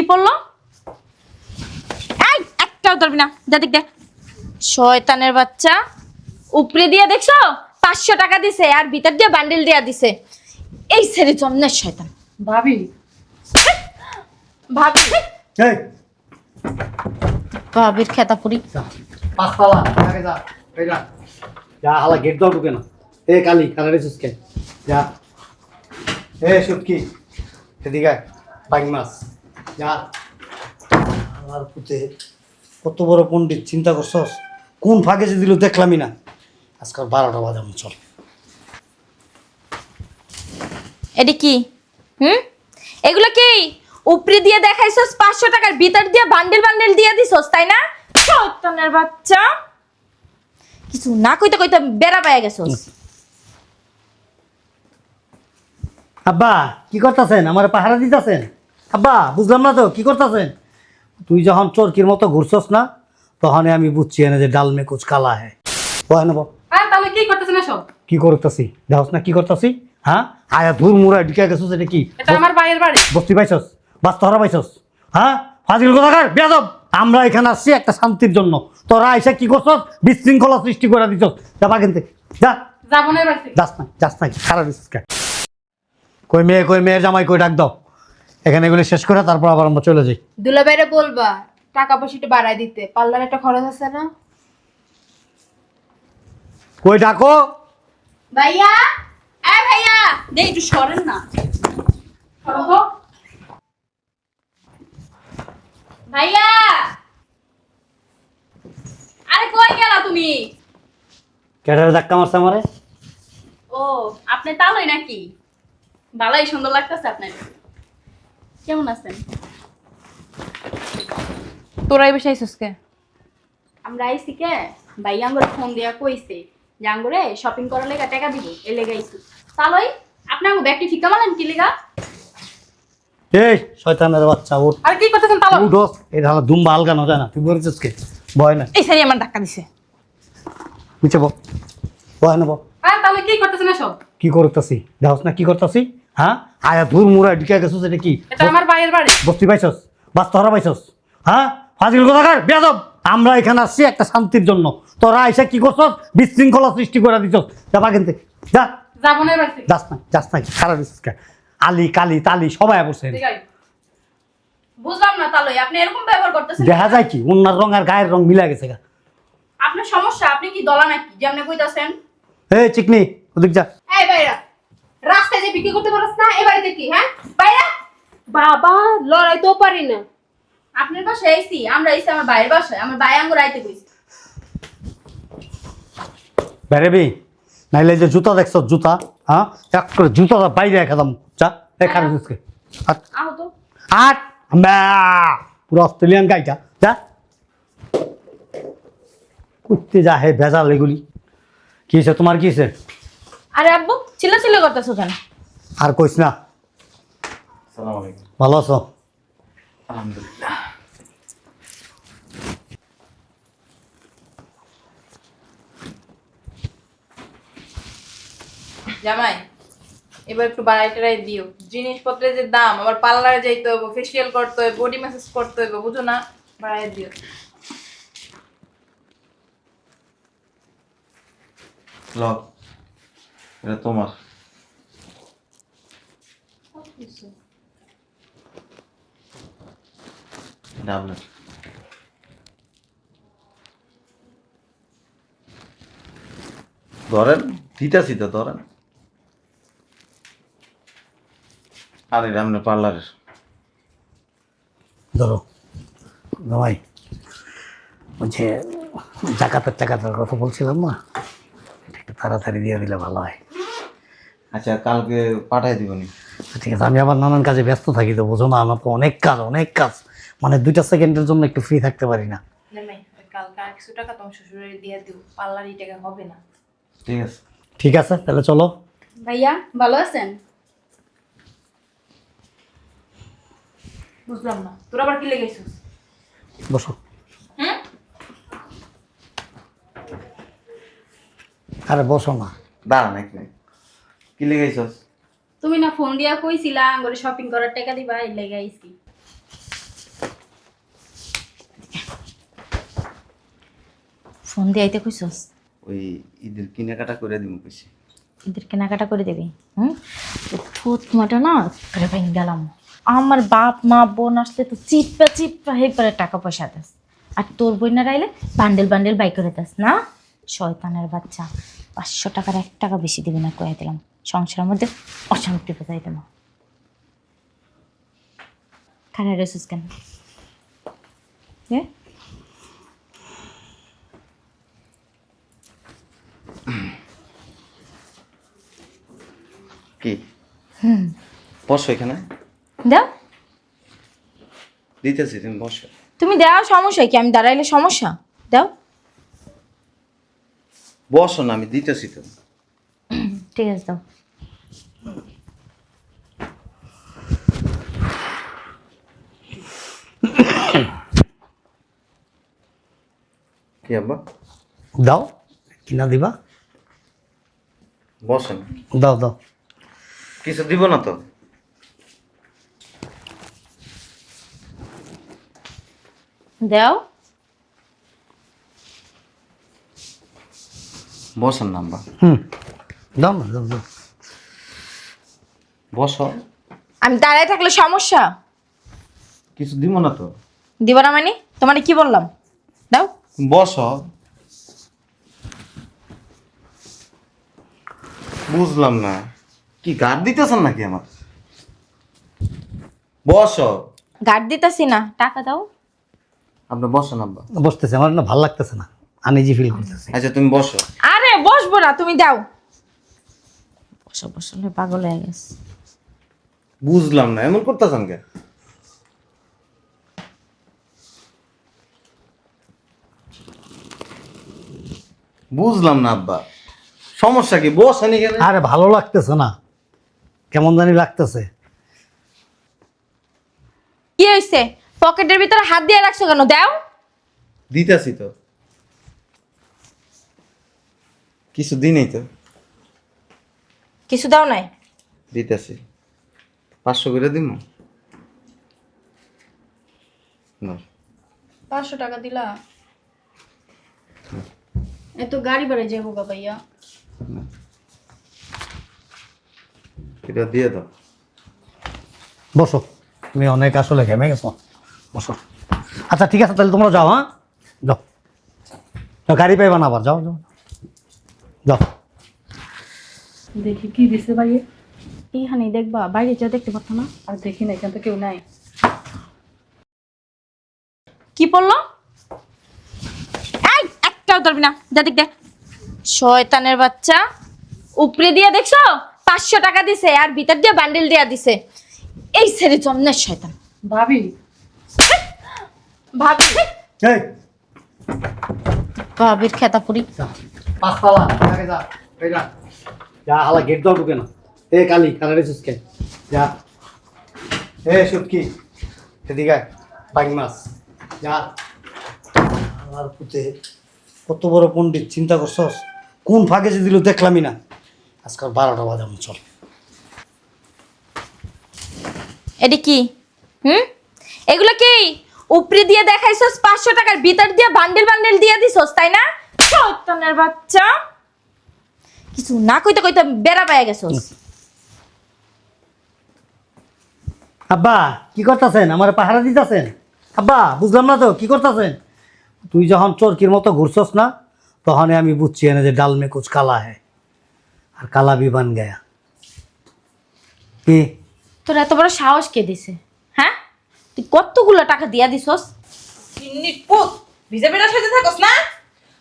কি পড়ল? একটাও ধরবি না। যা দেখ দে শয়তানের বাচ্চা। উপরে দিয়ে দেখছ? পাঁচশো টাকা দিছে আর ভিতর দিয়ে বান্ডেল দিয়া দিছে। এই ছেড়ে জন্মের শয়তান। ভাবি। ভাবি ভাবির খেতা পুরি। যা পাঁচতলা আগে যা যা। যা হালা গেট দাও ঢুকে না। এ কালি কালারে চুসকে যা। এ সুটকি এদিকে আয়, বাইং মাছ। যা। আমার পুতে কত বড় পণ্ডিত চিন্তা করছস? কোন ফাঁকে যে দিল দেখলামই না। আজকাল বারোটা বাজানো চল। এটি কি? হুম? এগুলো কি? উপরে দিয়ে দেখাইছস পাঁচশো টাকার ভিতর দিয়ে বান্ডেল বান্ডেল দিয়ে দিছস তাই না? শয়তানের বাচ্চা। কিছু না কইতে কইতে বেড়া পাইয়া গেছস। আব্বা কি করতেছেন? আমার পাহারা দিতেছেন? আব্বা বুঝলাম না তো কি করতেছেন? তুই যখন চরকির মতো ঘুরছস না তখন আমি বুঝছি এনে যে ডাল মে কুচ কালা হ্যাঁ নেব আর তাহলে কি করতেছেন এসব কি করতেছি? দেখছ না কি করতেছি? হ্যাঁ আয়া ধুর মুড়া ঢুকে গেছিস এটা কি? এটা আমার ভাইয়ের বাড়ি। বস্তি পাইছস? বাস্তা হারা পাইছস? হ্যাঁ ফাজিল কথাকার? বেয়াদব! আমরা এখানে আসছি একটা শান্তির জন্য। তোরা এসে কি করছস? বিশৃঙ্খলা সৃষ্টি করে দিছস। যাবা কিন্তু যা। যাব না। যাস না যাস না খারাপ কই মেয়ে কই মেয়ের জামাই কই ডাক দাও। এখানে এগুলো শেষ করে তারপর আবার আমরা চলে যাই। দুলাভাইরে বলবা টাকা পয়সা একটু বাড়াই দিতে পার্লার একটা খরচ আছে না? কই ডাকো? ভাইয়া? এ ভাইয়া! দে একটু সরেন না। সরো ভাইয়া! আরে কই গেলা তুমি? ক্যাটারে ধাক্কা মারছে আমারে। ও আপনি তালই নাকি? ভালোই সুন্দর লাগতেছে আপনার। কেমন আছেন? আইসুস কে? আমরা আইসি কে? ভাই আঙ্গুর ফোন দিয়া কইছে যে আঙ্গুরে শপিং করার লেগা টাকা দিব এ লেগা আইসু। তালই আপনি আঙ্গু ব্যাগটি ফিকা মালেন কি লেগা? এই শয়তানের বাচ্চা উঠ। আর কি করতেছেন তাহলে উঠোস এই দুম্বা আলগানো যায় না তুই বলেছিস কে? ভয় না এই সারি আমার ধাক্কা দিছে। বুঝছে বল। ভয় না বল। আর তাহলে কি করতেছেন এসব? কি করতেছি? দেখছ না কি করতেছি? হ্যাঁ? আয়া ধুর ঢুকে গেছিস এটা কি? এটা আমার ভাইয়ের বাড়ি। বস্তি পাইছস? বাস্তা হারা পাইছস? হ্যাঁ? ফাজিল কথাকার? বেয়াদব! আমরা এখানে আসছি একটা শান্তির জন্য। তোরা এসে কি করছস? বিশৃঙ্খলা সৃষ্টি করে দিছস। যাবা কিন্তু যা। যাব না যাস না যাস না দিছিস আলি কালি তালি সবাই বসে বুঝলাম না তালই আপনি এরকম ব্যবহার করতেছেন দেখা যায় কি অন্যার রং আর গায়ের রং মিলা গেছে গা আপনার সমস্যা আপনি কি দলা নাকি? যে আপনি কইতাছেন। এই চিকনি ওদিক যা। এই ভাইরা রাস্তায় যে বিক্রি করতে পারছ না এ বাড়িতে কি হ্যাঁ? ভাইরা বাবা লড়াই তো পারি না। আপনার বাসায় আইসি আমরা আইসি আমার বাইরের বাসায় আমার ভাই আঙ্গুর আইতে কইছি। বেরেবি নাইলে যে জুতা দেখছ জুতা হ্যাঁ? এক করে জুতাটা বাইরে একদম যা এই খারাপ দিছিস কে আট আহো তো আট পুরো অস্ট্রেলিয়ান গাইটা যা করতে যা হে ভেজাল এগুলি। কি হয়েছে তোমার কি হয়েছে আরে আব্বু চিল্লা চিল্লা করতেছো কেন? আর কইস না। সালাম আলাইকুম ভালো আছো? আলহামদুলিল্লাহ। জামাই এবার একটু বাড়াই টাড়াই দিও। জিনিসপত্রের যে দাম আবার পার্লারে যাইতে হবে ফেসিয়াল করতে হবে বডি ম্যাসাজ করতে হবে বুঝো না? বাড়াই দিও। লক এটা তোমার। এটা আপনার। ধরেন, দিতেছি তো, ধরেন। আর এটা আপনার পার্লারের। ধরো ভাই যে জাকাতের টাকাটার কথা বলছিলাম না একটু তাড়াতাড়ি দিয়ে দিলে ভালো হয়। আচ্ছা কালকে পাঠাই দিবনি ঠিক আছে আমি আবার নানান কাজে ব্যস্ত থাকি তো বোঝো না আমার তো অনেক কাজ অনেক কাজ। মানে দুইটা সেকেন্ডের জন্য একটু ফ্রি থাকতে পারি না। ঠিক আছে। ঠিক আছে তাহলে চলো। ভাইয়া ভালো আছেন? বুঝলাম না তোর আবার কি লেগেছিস? বসো। আরে বসো না। দাঁড়ান এক মিনিট। কি লাগাইছস? তুমি না ফোন দিয়া কইছিলা আঙ্গুরে শপিং করার টাকা দিবা এই লাগাইছি ফোন দিয়া আইতে কইছস? ওই ঈদের কেনাকাটা করে দিমু কইছি। ঈদের কেনাকাটা করে দেবে হুম? ফুত মাটা না করে ভেঙে গেলাম। আমার বাপ মা বোন আসলে তো চিপা চিপা হয়ে করে টাকা পয়সা দেস। আর তোর বই না রাইলে বান্ডেল বান্ডেল বাই করে দেস না? শয়তানের বাচ্চা পাঁচশো টাকার এক টাকা বেশি দেবে না কয়ে দিলাম। সংসারের মধ্যে অশান্তি বোঝাই দেবো খানা রেসুস কেন? কি? বসো এখানে। দাও। দিতেছি তুমি বসো। তুমি দাও সমস্যা কি? আমি দাঁড়াইলে সমস্যা? দাও। বসো না আমি দিতেছি তো। ঠিক আছে দাও। কি আব্বা? দাও। কিনা দিবা? বসো না দাও দাও। কিছু দিব না তো? দাও। বসেন না আব্বা। হুম। দাও না দাও দাও। বসো। আমি দাঁড়ায় থাকলে সমস্যা? কিছু দিব না তো? দিব না মানে? তোমার কি বললাম? দাও। বসো। বুঝলাম না। কি গার্ড দিতেছেন নাকি আমার? বসো। গার্ড দিতেছি না টাকা দাও। আপনি বসেন আব্বা। বসতেছে আমার না ভালো লাগতেছে না। আনইজি ফিল করতেছে। আচ্ছা তুমি বসো। আরে বসবো না তুমি দাও। বসো বসলে পাগল হয়ে গেছে। বুঝলাম না এমন করতেছেন কে বুঝলাম না আব্বা। সমস্যা কি? বসেন এখানে আরে ভালো লাগতেছে না। কেমন জানি লাগতেছে। কি হয়েছে পকেটের ভিতরে হাত দিয়ে রাখছো কেন? দাও। দিতেছি তো। কিছু দিনই তো। কিছু দাও নাই? দিতেছি। পাঁচশো করে দিব। না পাঁচশো টাকা দিলা? এত গাড়ি ভাড়া যাব গা ভাইয়া এটা দিয়ে দাও। বসো। তুমি অনেক আসলে ঘেমে গেছো। বসো। আচ্ছা ঠিক আছে তাহলে তোমরা যাও হ্যাঁ? যাও। যাও, গাড়ি পাইবা না আবার যাও যাও। যাও। দেখি কি দিছে ভাই এইখানে দেখবা বাইরে যা দেখতে পারতো না। আর দেখি না এখান তো কেউ নাই। কি পড়ল? একটাও ধরবি না। যা দেখ শয়তানের বাচ্চা। উপরে দিয়ে দেখছ? পাঁচশো টাকা দিছে আর ভিতর দিয়ে বান্ডেল দিয়া দিছে। এই ছেড়ে জন্মের শয়তান। ভাবি। ভাবি। ভাবির খেতাপুরি যা, পাঁচতলা। যা। যা। যা হালা গেট দাও ঢুকে না। এ কালি কালারে চুসকে যা। এ সুটকি। এদিকে আয়, মাছ যা। আমার পুতে। কত বড় পণ্ডিত চিন্তা করছস? কোন ফাঁকে যে দিল দেখলামই না। আজকাল বারোটা বাজানো চল। এটি কি? হুম? এগুলো কি? উপরে দিয়ে দেখাইছস পাঁচশো টাকার ভিতর দিয়ে বান্ডেল বান্ডেল দিয়ে দিছস তাই না? বাচ্চা! কিছু না কইতে কইতে বেড়া পাইয়া গেছস। আব্বা কি করতেছেন? আমার পাহারা দিতেছেন? আব্বা বুঝলাম না তো কি করতেছেন? তুই যখন চরকির মতো ঘুরছস না তখনই আমি বুঝছি এনে যে ডালমে কুচ কালা হ্যাঁ আর কালা বিমান গায়া। তোর এত বড় সাহস কে দিছে হ্যাঁ? তুই কতগুলো টাকা দিয়া দিছস? সাজে থাকস না?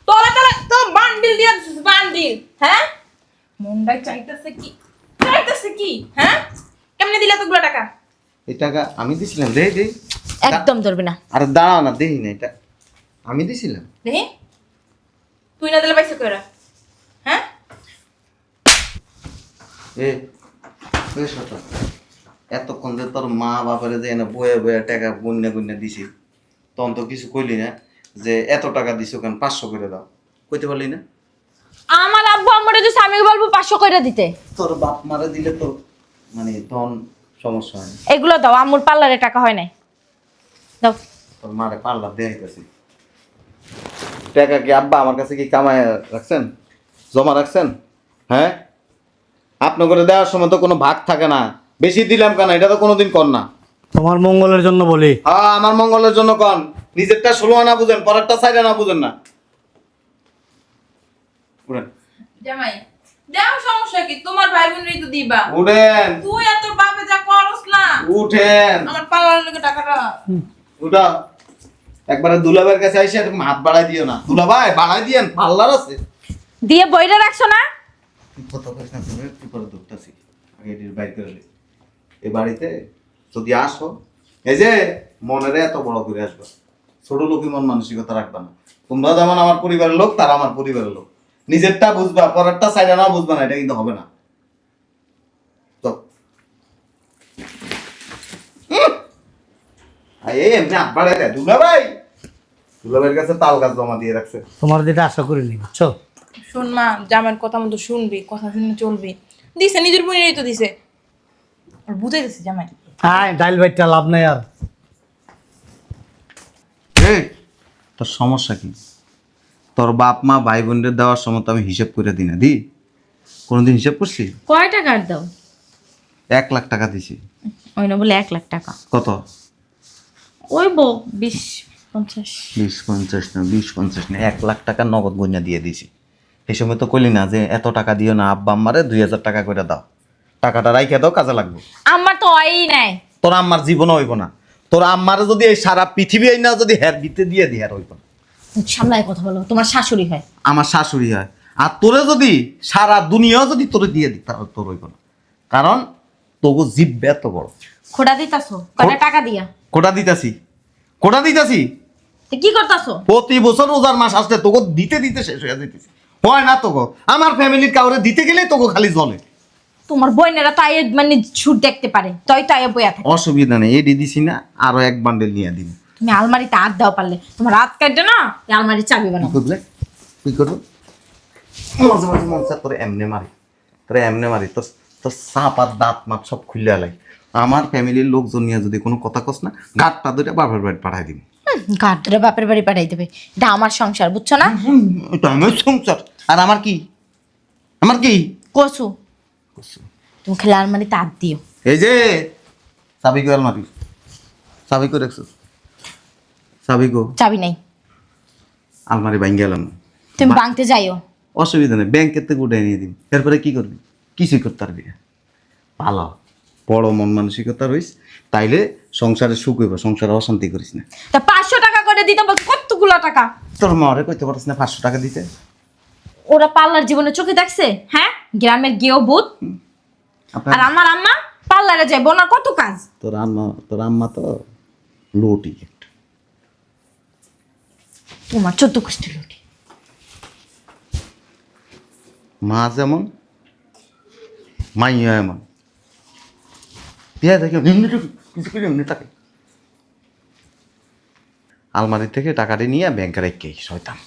তোরা তোরা তো বান্ডিল দিয়া দিছিস বান্ডিল হ্যাঁ? মুন্ডাই চাইতেছে কি চাইতেছে কি হ্যাঁ? কেমনে দিলা তোগুলো টাকা? এই টাকা আমি দিছিলাম দেই দেই একদম ধরবি না। আরে দাঁড়া না দেই না এটা। আমি দিছিলাম। দেখি তুই না দিলে পাইছে কইরা। হ্যাঁ? এ এ শত। এতক্ষণ যে তোর মা বাপারে যে এনে বয়ে বয়ে টাকা গুন্যা গুন্যা দিছি তখন তো কিছু কইলি না যে এত টাকা দিছো কেন পাঁচশো করে দাও। কইতে পারলি না? আমার আব্বু আমারে দিছে আমি বলব পাঁচশো কইরা দিতে। তোর বাপ মারা দিলে তো মানে তখন সমস্যা হয় না। এগুলো দাও আমুর পার্লারে টাকা হয় নাই। দাও। তোর মারে পাল্লা দেখাইতেছি টাকা কি আব্বা আমার কাছে কি কামায় রাখছেন? জমা রাখছেন? হ্যাঁ? আপনার করে দেওয়ার সময় তো কোনো ভাগ থাকে না। বেশি দিলাম কেন? এটা তো কোনোদিন কর না। তোমার মঙ্গলের জন্য বলি। হ্যাঁ আমার মঙ্গলের জন্য কন নিজেরটা ষোলো আনা বুঝেন পরেরটা সাইডে না বুঝেন না। উঠেন। জামাই দাও সমস্যা কি? তোমার ভাই বোনেরই তো দিবা। উঠেন। তুই আর বাপে যা করস না। উঠেন। আমার পালার লোকে টাকাটা। উঠা একবারে দুলাভাইয়ের কাছে আইসে এরকম হাত বাড়াই দিও না। দুলাভাই বাড়াই দিয়েন পাল্লার আছে। দিয়ে বইটা রাখছো না? তুই কত করে ধরতেছি আগে এটির বাইর করে। এ বাড়িতে যদি আসো এই যে মনের এত বড় করে আসবে। ছোট লোকই মন মানসিকতা রাখবা না। তোমরা যেমন আমার পরিবারের লোক তারা আমার পরিবারের লোক। নিজেরটা বুঝবা পরেরটা সাইডে না বুঝবা না এটা কিন্তু হবে না! এই এমনি হাত বাড়াই দেয় দুলাভাই। দুলাভাইয়ের কাছে তাল গাছ জমা দিয়ে রাখছে। তোমার যেটা আশা করিনি বুঝছ? শোন মা জামাইয়ের কথা মতো শুনবি কথা শুনে চলবি। দিছে নিজের বোনেরই তো দিছে। আর বুঝাইতেছে জামাই। হ্যাঁ ডাইল বাইটটা লাভ নাই আর। এই তোর সমস্যা কি? তোর বাপ মা ভাই বোনদের দেওয়ার সময় তো আমি হিসেব করে দিই না দি? কোনোদিন হিসেব করছি? কয় টাকার দাও? এক লাখ টাকা দিছি। ওই না বলে এক লাখ টাকা। কত? ওই বো বিশ পঞ্চাশ। বিশ পঞ্চাশ না বিশ পঞ্চাশ না এক লাখ টাকা নগদ গঞ্জা দিয়ে দিছি। এই সময় তো কইলি না যে এত টাকা দিও না আব্বা আম্মারে দুই হাজার টাকা করে দাও। টাকাটা রাইখে দাও কাজে লাগবে। আমার তো ওই নাই। তোর আম্মার জীবনও হইব না। তোর আম্মারে যদি এই সারা পৃথিবী না যদি হ্যার দিতে দিয়ে দি হ্যার হইব না। সামলায় কথা বলো তোমার শাশুড়ি হয়। আমার শাশুড়ি হয়। আর তোরে যদি সারা দুনিয়াও যদি তোরে দিয়ে তাহলে তোর হইব না। কারণ তবু জীব এত বড়। খোড়া দিতাছো কয়টা টাকা দিয়া? কোটা দিতাছি। কোটা দিতাছি। কি করতাছো? প্রতি বছর রোজার মাস আসলে তোকে দিতে দিতে শেষ হয়ে দিতেছি হয় না তোকে। আমার ফ্যামিলির কাউরে দিতে গেলে তোকে খালি জলে তোমার বোনেরা তাই মানে ছুট দেখতে পারে। তাই তাই বইয়া থাকে। অসুবিধা নেই এডি দিছি না আরও এক বান্ডেল নিয়ে দিন তুমি আলমারিতে হাত দাও পারলে। তোমার হাত কাটবে না এই আলমারির চাবি বানাও। করবে কি করব? মাঝে মাঝে মন চায় তোরে এমনে মারি। তোরে এমনে মারি। তোর তোর সাপ আর দাঁত মাত সব খুলে আলাই আমার ফ্যামিলির লোকজন নিয়ে যদি কোনো কথা কস না ঘাটটা ধরে বাবার বাড়ি পাঠাই দিবি। ঘাট ধরে বাপের বাড়ি পাঠাই দেবে। এটা আমার সংসার বুঝছ না? এটা আমার সংসার। আর আমার কি? আমার কি? কসু। তুমি খেলে আলমারিতে হাত দিও। এই যে চাবি কো আলমারি? চাবি কো রাখছো? চাবি কো চাবি নাই। আলমারি ভাঙ্গি গেলাম। তুমি বাংতে যাইও। অসুবিধা নেই ব্যাংকের থেকে উঠে নিয়ে দিন এরপরে কি করবি? কিছুই করতে পারবি ভালো বড় মন মানসিকতা রইস তাইলে সংসারে সুখ হইব সংসারে অশান্তি করিস না। তা পাঁচশো টাকা করে দিতে বল কতগুলো টাকা? তোর মারে কইতে পারিস না পাঁচশো টাকা দিতে। ওরা পার্লার জীবনে চোখে দেখছে হ্যাঁ? গ্রামের গেও ভূত আর আমার আম্মা পার্লারে যায় বোনার কত কাজ? তোর আম্মা তোর আম্মা তো লোটি একটা তোমার চোদ্দ কষ্ট লোকে মা যেমন মাইয়া এমন। বিয়া দেখে কিছু করে এমনি থাকে। আলমারি থেকে টাকাটি নিয়ে ব্যাংকে রেখে শয়তান।